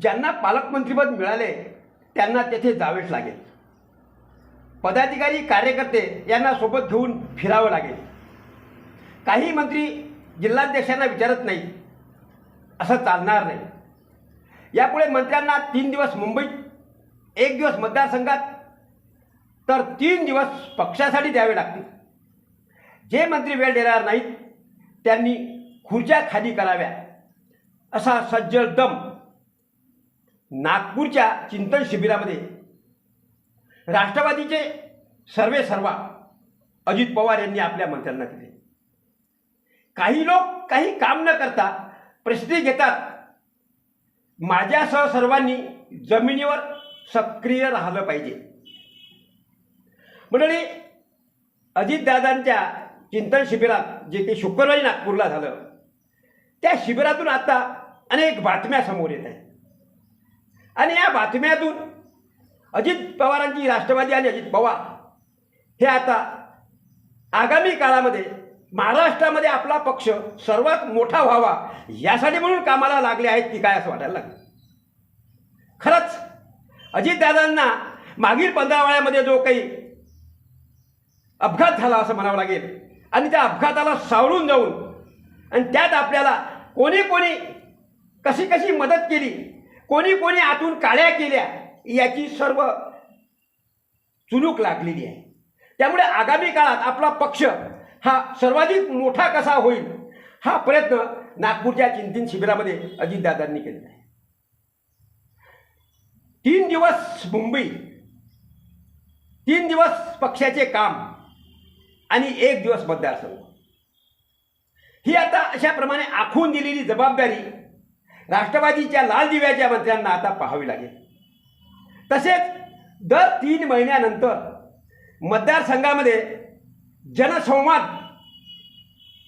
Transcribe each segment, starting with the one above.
ज्यांना पालकमंत्रीपद मिळाले त्यांना तेथे जावेच लागेल. पदाधिकारी कार्यकर्ते यांना सोबत घेऊन फिरावं लागेल. काही मंत्री जिल्हाध्यक्षांना विचारत नाही. असं चालणार नाही. यापुढे मंत्र्यांना तीन दिवस मुंबईत एक दिवस मतदारसंघात तर तीन दिवस पक्षासाठी द्यावे लागतील. जे मंत्री वेळ देणार नाहीत त्यांनी खुर्च्या खाली कराव्या. असा सज्जड दम नागपूरच्या चिंतन शिबिरामध्ये राष्ट्रवादीचे सर्वे सर्वा अजित पवार यांनी आपल्या मंत्र्यांना दिले. काही लोक काही काम न करता प्रसिद्धी घेतात. माझ्यासह सर्वांनी जमिनीवर सक्रिय राहिलं पाहिजे. मंडळी अजितदादांच्या चिंतन शिबिरात जे ते शुक्रवारी नागपूरला झालं त्या शिबिरातून आता अनेक बातम्या समोर येत आहेत. आणि या बातम्यातून अजित पवारांची राष्ट्रवादी आणि अजित पवार हे आता आगामी काळामध्ये महाराष्ट्रामध्ये आपला पक्ष सर्वात मोठा व्हावा यासाठी म्हणून कामाला लागले आहेत की काय असं वाटायला लागलं? खरंच अजितदादांना मागील पंधरावळ्यामध्ये जो काही अपघात झाला असं म्हणावं लागेल आणि त्या अपघाताला सावरून जाऊन आणि त्यात आपल्याला कोणी कोणी कशी कशी मदत केली कोणी कोणी आतून काळ्या केल्या याची सर्व चुलूक लागलेली आहे. त्यामुळे आगामी काळात आपला पक्ष हा सर्वाधिक मोठा कसा होईल हा प्रयत्न नागपूरच्या चिंतन शिबिरामध्ये अजितदादांनी केलेला आहे. तीन दिवस मुंबई तीन दिवस पक्षाचे काम आणि एक दिवस मतदारसंघ. ही आता अशाप्रमाणे आखून दिलेली जबाबदारी राष्ट्रवादीच्या लाल दिव्याच्या मंत्र्यांना आता पाहावी लागेल. तसेच दर तीन महिन्यानंतर मतदारसंघामध्ये जनसंवाद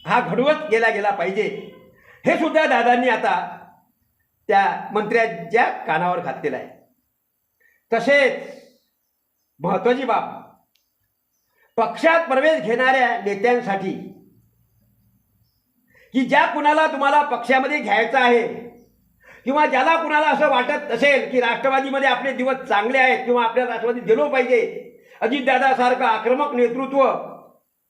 हा घडवत गेला गेला पाहिजे. हे सुद्धा दादांनी आता त्या मंत्र्यांच्या कानावर घातलेलं आहे. तसेच महत्वाची बाब पक्षात प्रवेश घेणाऱ्या नेत्यांसाठी की ज्या कुणाला तुम्हाला पक्षामध्ये घ्यायचं आहे किंवा ज्याला कुणाला असं वाटत असेल की राष्ट्रवादीमध्ये आपले दिवस चांगले आहेत किंवा आपल्या राष्ट्रवादी गेलो पाहिजे अजितदादासारखं आक्रमक नेतृत्व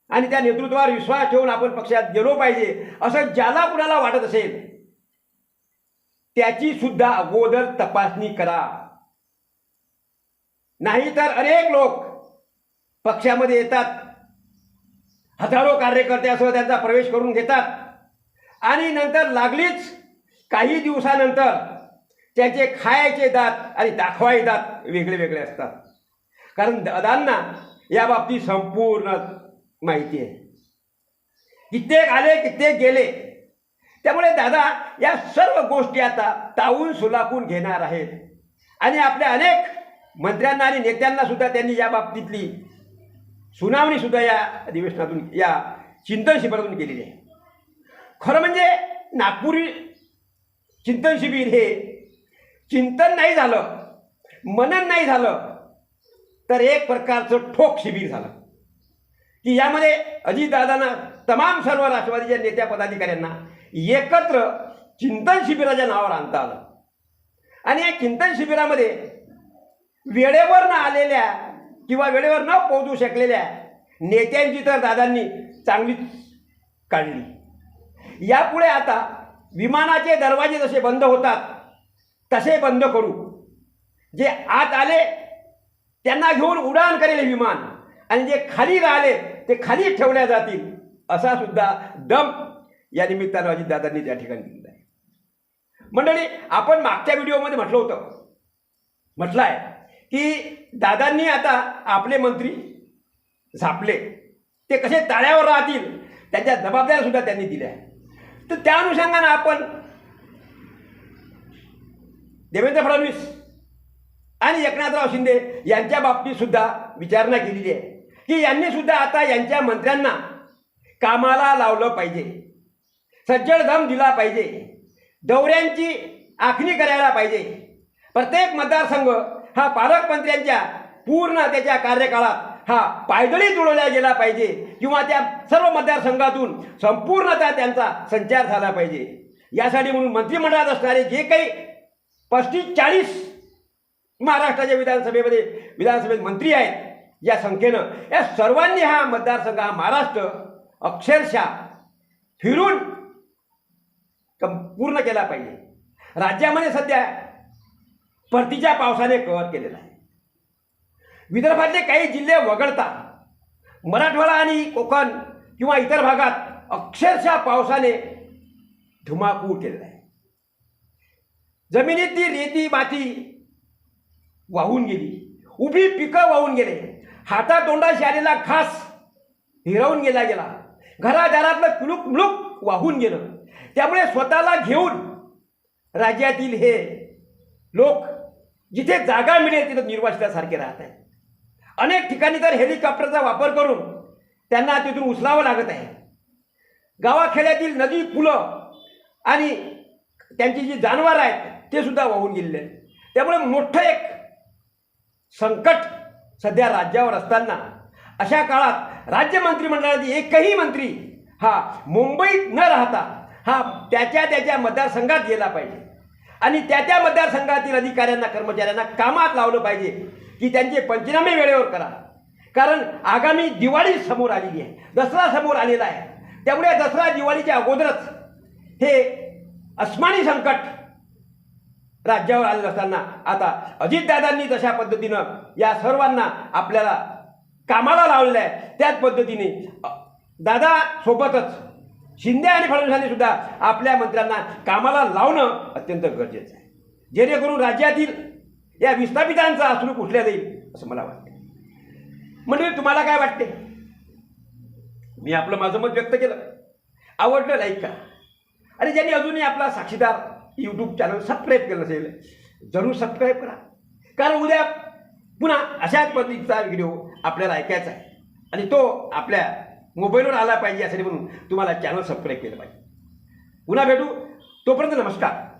आणि त्या नेतृत्वावर विश्वास ठेवून आपण पक्षात गेलो पाहिजे असं ज्याला कुणाला वाटत असेल त्याची सुद्धा अगोदर तपासणी करा. नाहीतर अनेक लोक पक्षामध्ये येतात हजारो कार्यकर्त्यासह त्यांचा प्रवेश करून घेतात आणि नंतर लागलीच काही दिवसानंतर त्यांचे खायचे दात आणि दाखवायचे दात वेगळे वेगळे असतात. कारण दादांना या बाबतीत संपूर्ण माहिती आहे. कित्येक आले कित्येक गेले. त्यामुळे दादा या सर्व गोष्टी आता तावून सुलाखून घेणार आहेत. आणि आपल्या अनेक मंत्र्यांना आणि नेत्यांना सुद्धा त्यांनी या बाबतीतली सुनावणी सुद्धा या अधिवेशनातून या चिंतन शिबिरातून केलेली आहे. खरं म्हणजे नागपुरी चिंतन शिबिर हे. चिंतन नाही झालं मनन नाही झालं तर एक प्रकारचं ठोक शिबिर झालं. की यामध्ये अजितदादांना तमाम सर्व राष्ट्रवादीच्या नेत्या पदाधिकाऱ्यांना एकत्र चिंतन शिबिराच्या नावावर आणता आलं. आणि या चिंतन शिबिरामध्ये वेळेवर न आलेल्या किंवा वेळेवर न पोहोचू शकलेल्या नेत्यांची तर दादांनी चांगलीच काढली. यापुढे आता विमानाचे दरवाजे जसे बंद होतात तसे बंद करू. जे आत आले त्यांना घेऊन उडान करेल विमान. आणि जे खाली राहिले ते खाली ठेवल्या जातील असा सुद्धा दम या निमित्तानं अजितदादांनी त्या ठिकाणी दिलेला आहे. मंडळी आपण मागच्या व्हिडिओमध्ये म्हटलं होतं. म्हटलं आहे की दादांनी आता आपले मंत्री झापले. ते कसे ताळ्यावर राहतील त्याच्या जबाबदाऱ्या सुद्धा त्यांनी दिल्या तर त्या अनुषंगानं आपण देवेंद्र फडणवीस आणि एकनाथराव शिंदे यांच्या बाबतीत सुद्धा विचारणा केलेली आहे. की यांनी सुद्धा आता यांच्या मंत्र्यांना कामाला लावलं पाहिजे. सज्जड धम दिला पाहिजे. दौऱ्यांची आखणी करायला पाहिजे. प्रत्येक मतदारसंघ हा पालकमंत्र्यांच्या पूर्ण त्याच्या कार्यकाळात हा पायदळी जुळवला गेला पाहिजे. किंवा त्या सर्व मतदारसंघातून संपूर्णतः त्यांचा संचार झाला पाहिजे. यासाठी म्हणून मंत्रिमंडळात असणारे जे काही पस्तीस चाळीस महाराष्ट्राच्या विधानसभेमध्ये विधानसभेत मंत्री आहेत या संख्येनं या सर्वांनी हा मतदारसंघ हा महाराष्ट्र अक्षरशः फिरून पूर्ण केला पाहिजे. राज्यामध्ये सध्या परतीच्या पावसाने कव्हर केलेला आहे. विदर्भातले काही जिल्हे वगळता मराठवाडा आणि कोकण किंवा इतर भागात अक्षरशः पावसाने धुमाकूळ केलेला आहे. जमिनीतली रेती माती वाहून गेली उभी पिकं वाहून गेले हातातोंडाशी आलेला घास हिरवून गेला गेला घरादारातलं कुलूक मुलूक वाहून गेलं. त्यामुळे स्वतःला घेऊन राज्यातील हे लोक जिथे जागा मिळेल तिथं निर्वासितासारखे राहत आहेत. अनेक ठिकाणी तर हेलिकॉप्टरचा वापर करून त्यांना तिथून उचलावं लागत आहे. गावाखेड्यातील नदी पुलं आणि त्यांची जी जानवर आहेत ते सुद्धा वाहून गेलेले आहेत. त्यामुळे मोठं एक संकट सध्या राज्यावर असताना अशा काळात राज्य मंत्रिमंडळातील एकही मंत्री हा मुंबईत न राहता हा त्याच्या त्याच्या मतदारसंघात गेला पाहिजे. आणि त्या त्या मतदारसंघातील अधिकाऱ्यांना कर्मचाऱ्यांना कामात लावलं पाहिजे. की त्यांचे पंचनामे वेळेवर करा. कारण आगामी दिवाळी समोर आलेली आहे. दसरा समोर आलेला आहे. त्यामुळे दसरा दिवाळीच्या अगोदरच हे अस्मानी संकट राज्यावर आलेलं असताना आता अजितदादांनी तशा पद्धतीनं या सर्वांना आपल्याला कामाला लावलेलं आहे त्याच पद्धतीने दादा सोबतच शिंदे आणि फडणवीसांनी सुद्धा आपल्या मंत्र्यांना कामाला लावणं अत्यंत गरजेचं आहे. जेणेकरून राज्यातील या विस्थापितांचा अश्रू कुठल्या जाईल असं मला वाटतं. म्हणजे तुम्हाला काय वाटते? मी आपलं माझं मत व्यक्त केलं. आवडलं लाईक का? आणि ज्यांनी अजूनही आपला साक्षीदार यूट्यूब चॅनल सबस्क्राईब केलं असेल जरूर सबस्क्राईब करा. कारण उद्या पुन्हा अशाच पद्धतीचा व्हिडिओ आपल्याला ऐकायचा आहे. आणि तो आपल्या मोबाईलवर आला पाहिजे यासाठी म्हणून तुम्हाला चॅनल सबस्क्राईब केलं पाहिजे. पुन्हा भेटू. तोपर्यंत नमस्कार.